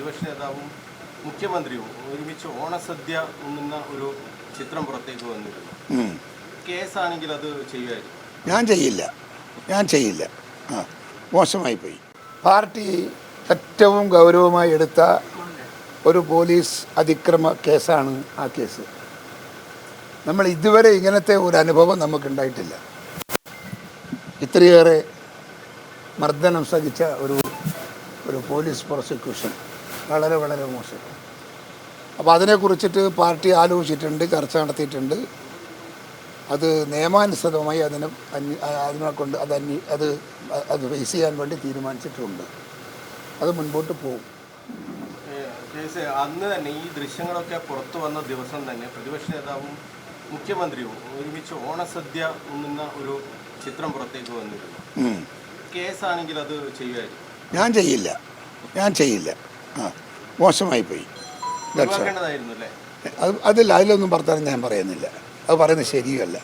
പ്രതിപക്ഷ നേതാവും മുഖ്യമന്ത്രിയും ഒരുമിച്ച് ഓണസദ്യ ഉണ്ണുന്ന ഒരു ചിത്രം പുറത്തേക്ക് വന്നിരുന്നു. കേസാണെങ്കിൽ അത് ചെയ്യുമായിരുന്നു. ഞാൻ ചെയ്യില്ല. ഞാൻ ചെയ്യില്ല. ആ മോശമായി പോയി. പാർട്ടി ഏറ്റവും ഗൗരവമായി എടുത്ത ഒരു പോലീസ് അതിക്രമ കേസാണ് ആ കേസ്. നമ്മൾ ഇതുവരെ ഇങ്ങനത്തെ ഒരു അനുഭവം നമുക്കുണ്ടായിട്ടില്ല. ഇത്രയേറെ മർദ്ദനം സഹിച്ച ഒരു ഒരു പോലീസ് പ്രോസിക്യൂഷൻ. വളരെ വളരെ മോശം. അപ്പോൾ അതിനെക്കുറിച്ചിട്ട് പാർട്ടി ആലോചിച്ചിട്ടുണ്ട് ചർച്ച നടത്തിയിട്ടുണ്ട്. അത് നിയമാനുസൃതമായി അതിനെ അതിനെ കൊണ്ട് അത് അന്വ അത് അത് ഫേസ് ചെയ്യാൻ വേണ്ടി തീരുമാനിച്ചിട്ടുണ്ട്. അത് മുൻപോട്ട് പോകും. അന്ന് തന്നെ ഈ ദൃശ്യങ്ങളൊക്കെ പുറത്തു വന്ന ദിവസം തന്നെ പ്രതിപക്ഷ നേതാവും മുഖ്യമന്ത്രിയും ഒരുമിച്ച് ഓണസദ്യ ഉണ്ണുന്ന ഒരു ചിത്രം പുറത്തേക്ക് വന്നിരുന്നു. കേസാണെങ്കിൽ അത് ചെയ്യുമായിരുന്നു. ഞാൻ ചെയ്യില്ല. ഞാൻ ചെയ്യില്ല. ആ മോശമായി പോയി. അത് അതില്ല അതിലൊന്നും പറഞ്ഞാലും ഞാൻ പറയുന്നില്ല. അത് പറയുന്നത് ശരിയല്ല.